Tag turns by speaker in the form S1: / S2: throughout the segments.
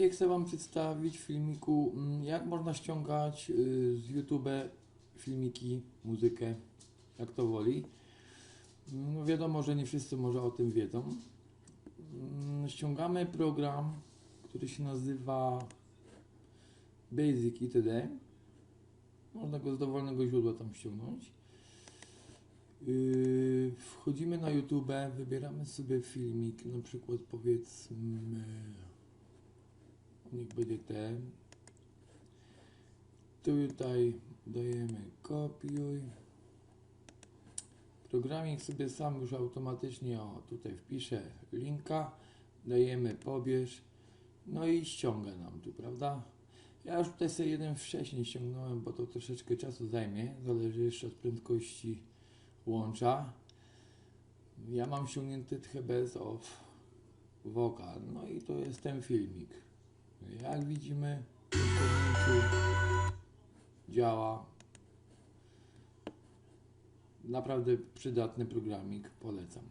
S1: Dzisiaj chcę Wam przedstawić w filmiku, mm, jak można ściągać y, z YouTube filmiki, muzykę, jak to woli. No wiadomo, że nie wszyscy może o tym wiedzą. Mm, Ściągamy program, który się nazywa Basic itd. Można go z dowolnego źródła tam ściągnąć. Yy, wchodzimy na YouTube, wybieramy sobie filmik, na przykład powiedzmy, ten. Tutaj dajemy kopiuj. Programik sobie sam już automatycznie, o tutaj wpisze linka, dajemy pobierz, no i ściąga nam tu, prawda? Ja już tutaj sobie jeden wcześniej ściągnąłem, bo to troszeczkę czasu zajmie, zależy jeszcze od prędkości łącza. Ja mam ściągnięty bez off wokal, no i to jest ten filmik. Jak widzimy, działa. Naprawdę przydatny programik, polecam.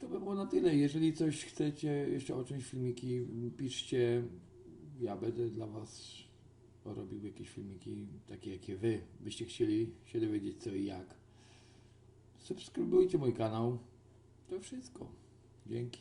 S1: To by było na tyle. Jeżeli coś chcecie, jeszcze o czymś filmiki, piszcie. Ja będę dla Was robił jakieś filmiki takie, jakie Wy byście chcieli się dowiedzieć co i jak. Subskrybujcie mój kanał. To wszystko. Dzięki.